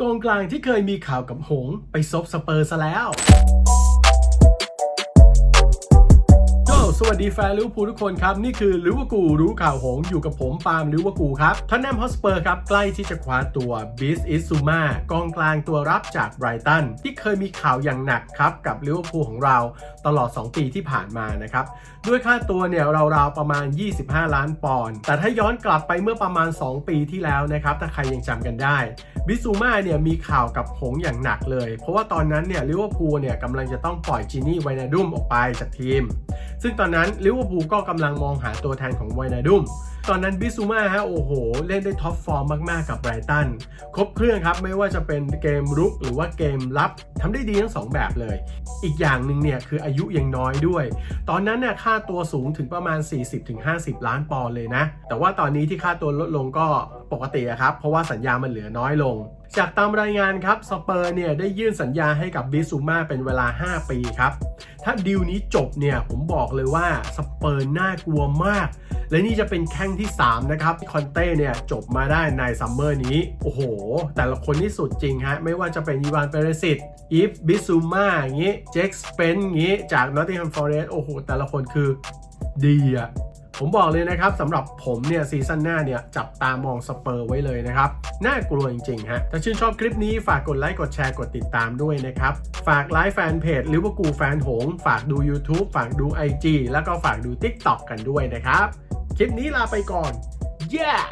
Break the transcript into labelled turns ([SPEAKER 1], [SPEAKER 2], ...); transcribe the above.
[SPEAKER 1] กองกลางที่เคยมีข่าวกับหงไปซบสเปอร์ซะแล้ว สวัสดีแฟนลิเวอร์พูลทุกคนครับ นี่คือลิเวอร์พูลรู้ข่าวหงอยู่กับผมปาล์มลิเวอร์พูลครับทันแนมฮอสเปอร์ครับ ใกล้ที่จะคว้าตัวบิสอิสซูมากองกลางตัวรับจากไบรตัน ที่เคยมีข่าวอย่างหนักครับกับลิเวอร์พูลของเราตลอด 2 ปีที่ผ่านมานะครับ ด้วยค่าตัวเนี่ยราวๆประมาณ 25 ล้านปอนด์แต่ถ้าย้อนกลับไปเมื่อประมาณ 2 ปีที่แล้วนะครับถ้าใครยังจำกันได้บิซูมาเนี่ยมีข่าวกับหงอย่างหนักเลย เพราะว่าตอนนั้นเนี่ยลิเวอร์พูลเนี่ยกำลังจะต้องปล่อยจีนี่ไวนาดุมออกไปจากทีม ซึ่งตอนนั้นลิเวอร์พูลก็กำลังมองหาตัวแทนของไวนาดุมตอนนั้นบิซูมาฮะโอ้โห เล่นได้ท็อปฟอร์มมากๆกับไบรตันครบเครื่องครับไม่ว่าจะเป็นเกมรุกหรือว่าเกมรับทำได้ดีทั้งสองแบบเลย อีกอย่างหนึ่งเนี่ยคืออายุยังน้อยด้วย ตอนนั้นเนี่ยค่าตัวสูงถึงประมาณ 40-50 ล้านปอนด์เลยนะ แต่ว่าตอนนี้ที่ค่าตัวลดลงก็ปกติครับ เพราะว่าสัญญามันเหลือน้อยลง จากตามรายงานครับสเปอร์เนี่ยได้ยื่นสัญญาให้กับบิซูมาเป็นเวลา 5 ปีครับ ถ้าดีลนี้จบเนี่ยผมบอกเลยว่าสเปอร์น่ากลัวมาก และนี่จะเป็นแข้งที่ 3 นะครับที่คอนเต้เนี่ยจบมาได้ในซัมเมอร์นี้ โอ้โห แต่ละคนนี่สุดจริงฮะ ไม่ว่าจะเป็นอีวานเปเรสิตอีฟบิซูมาอย่างงี้เจ็คสเปนอย่างงี้จากนอตติงแฮมฟอเรสต์โอ้โห แต่ละคนคือดีอะ ผมบอกเลยนะครับสำหรับผมเนี่ยซีซั่นหน้าเนี่ยจับตามองสเปอร์ไว้เลยนะครับ น่ากลัวจริงๆฮะถ้าชื่นชอบคลิปนี้ฝากกดไลค์กดแชร์กดติดตามด้วยนะครับ ฝากไลค์แฟนเพจลิเวอร์พูลแฟนหง ฝากดู YouTube ฝากดู IG แล้วก็ฝากดู TikTok กันด้วยนะครับ คลิปนี้ลาไปก่อน yeah